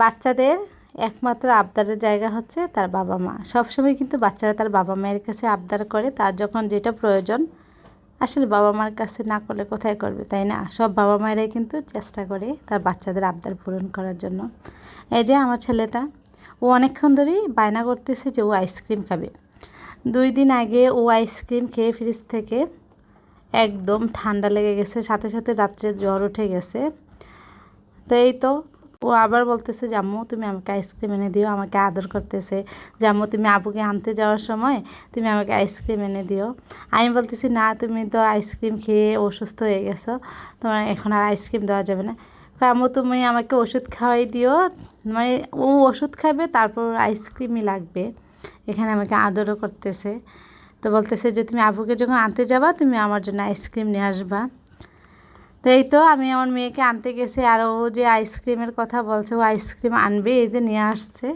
বাচ্চাদের একমাত্র আবদারের জায়গা হচ্ছে তার বাবা মা। সবসময় কিন্তু বাচ্চারা তার বাবা মায়ের কাছে আবদার করে, তার যখন যেটা প্রয়োজন, আসলে বাবা মার কাছে না করলে কোথায় করবে, তাই না? সব বাবা মায়েরাই কিন্তু চেষ্টা করে তার বাচ্চাদের আবদার পূরণ করার জন্য। এই যে আমার ছেলেটা, ও অনেকক্ষণ ধরেই বায়না করতেছে যে ও আইসক্রিম খাবে। দুই দিন আগে ও আইসক্রিম খেয়ে ফ্রিজ থেকে একদম ঠান্ডা লেগে গেছে, সাথে সাথে রাত্রে জ্বর উঠে গেছে। তো এই তো ও আবার বলতেছে, জাম্মু, তুমি আমাকে আইসক্রিম এনে দিও, আমাকে আদর করতেছে। জাম্মু, তুমি আবুকে আনতে যাওয়ার সময় তুমি আমাকে আইসক্রিম এনে দিও। আমি বলতেছি, না, তুমি তো আইসক্রিম খেয়ে অসুস্থ হয়ে গেছো, তোমার এখন আর আইসক্রিম দেওয়া যাবে না। আম্মু, তুমি আমাকে ওষুধ খাওয়াই দিও মানে ও ওষুধ খাবে, তারপর আইসক্রিমই লাগবে। এখানে আমাকে আদরও করতেছে। তো বলতেছে যে, তুমি আবুকে যখন আনতে যাবা, তুমি আমার জন্য আইসক্রিম নিয়ে আসবা। তো এই তো আমি আমার মেয়েকে আনতে গেছি আর ও যে আইসক্রিমের কথা বলছে, ও আইসক্রিম আনবে, এই যে নিয়ে আসছে।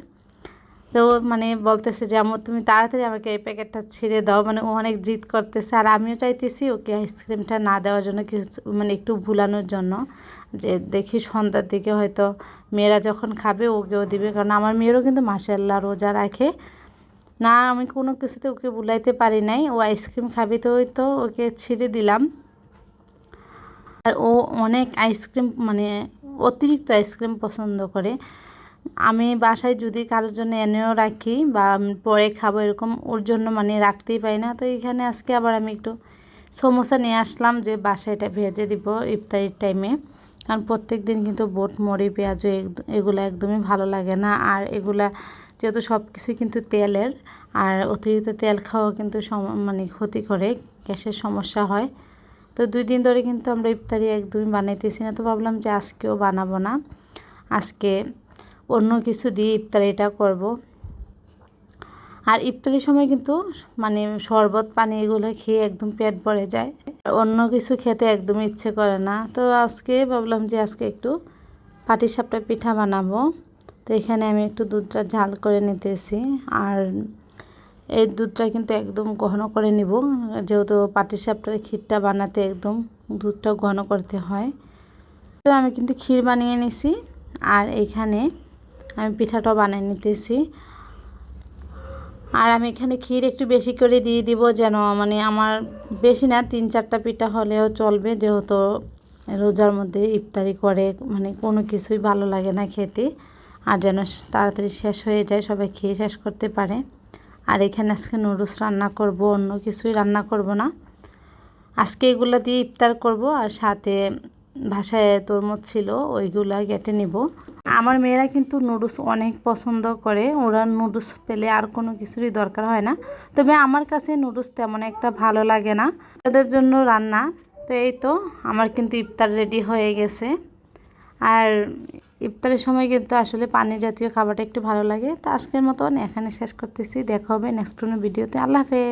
তো মানে বলতেছে যে আমার তুমি তাড়াতাড়ি আমাকে এই প্যাকেটটা ছিঁড়ে দাও। মানে ও অনেক জিদ করতেছে। আর আমিও চাইতেছি ওকে আইসক্রিমটা না দেওয়ার জন্য কিছু মানে একটু ভুলানোর জন্য। যে দেখি সন্ধ্যার দিকে হয়তো মেয়েরা যখন খাবে, ওকেও দিবে। কারণ আমার মেয়েরও কিন্তু মাসাল্লাহ রোজা রাখে। না, আমি কোনো কিছুতে ওকে বুলাইতে পারি নাই। ও আইসক্রিম খাবে, তো ওই তো ওকে ছিঁড়ে দিলাম। আর ও অনেক আইসক্রিম মানে অতিরিক্ত আইসক্রিম পছন্দ করে। আমি বাসায় যদি কারোর জন্য এনেও রাখি বা পরে খাব এরকম, ওর জন্য মানে রাখতেই পারি না। তো এখানে আজকে আবার আমি একটু সমোসা নিয়ে আসলাম যে বাসায় এটা ভেজে দিব ইফতারির টাইমে কারণ প্রত্যেক দিন কিন্তু বোট মরি পেঁয়াজ এগুলো একদমই ভালো লাগে না। আর এগুলা যেহেতু সব কিছুই কিন্তু তেলের, আর অতিরিক্ত তেল খাওয়া কিন্তু মানে ক্ষতি করে গ্যাসের সমস্যা হয়। তো দুই দিন ধরে কিন্তু আমরা ইফতারি একদমই বানাইতেছি না, তো ভাবলাম যে আজকেও বানাবো না। আজকে অন্য কিছু দিয়ে ইফতারিটা করব। আর ইফতারির সময় কিন্তু মানে শরবত, পানি এগুলো খেয়ে একদম পেট ভরে যায়। অন্য কিছু খেতে একদম ইচ্ছে করে না। তো আজকে ভাবলাম যে আজকে একটু পাটিসাপটা পিঠা বানাবো। তো এখানে আমি একটু দুধটা ঝাল করে নিতেছি। আর এই দুধটা কিন্তু একদম ঘন করে নিব। যেহেতু পাটিসাপটার ক্ষীরটা বানাতে একদম দুধটা ঘন করতে হয়। তো আমি কিন্তু ক্ষীর বানিয়ে নিছি আর এখানে আমি পিঠাটাও বানিয়ে নিতেছি। আর আমি এখানে ক্ষীর একটু বেশি করে দিয়ে দিব যেন মানে আমার বেশি না, তিন চারটা পিঠা হলেও চলবে যেহেতু রোজার মধ্যে ইফতারি করে মানে কোনো কিছুই ভালো লাগে না খেতে। আর যেন তাড়াতাড়ি শেষ হয়ে যায়, সবাই খেয়ে শেষ করতে পারে। আর এখানে আজকে নুডলস রান্না করব, অন্য কিছুই রান্না করব না। আজকে এগুলো দিয়ে ইফতার করব আর সাথে ভাষায় তরমুজ ছিল, ওইগুলো কেটে নিব। আমার মেয়েরা কিন্তু নুডলস অনেক পছন্দ করে, ওরা নুডলস পেলে আর কোনো কিছুরই দরকার হয় না। তবে আমার কাছে নুডলস তেমন একটা ভালো লাগে না, তাদের জন্য রান্না। তো এই তো, আমার কিন্তু ইফতার রেডি হয়ে গেছে। আর ইফতারের সময় কিন্তু আসলে পানি জাতীয় খাবারটা একটু ভালো লাগে। তো আজকের মতন এখানে শেষ করতেছি। দেখা হবে নেক্সট কোনো ভিডিওতে। আল্লাহ হাফেজ।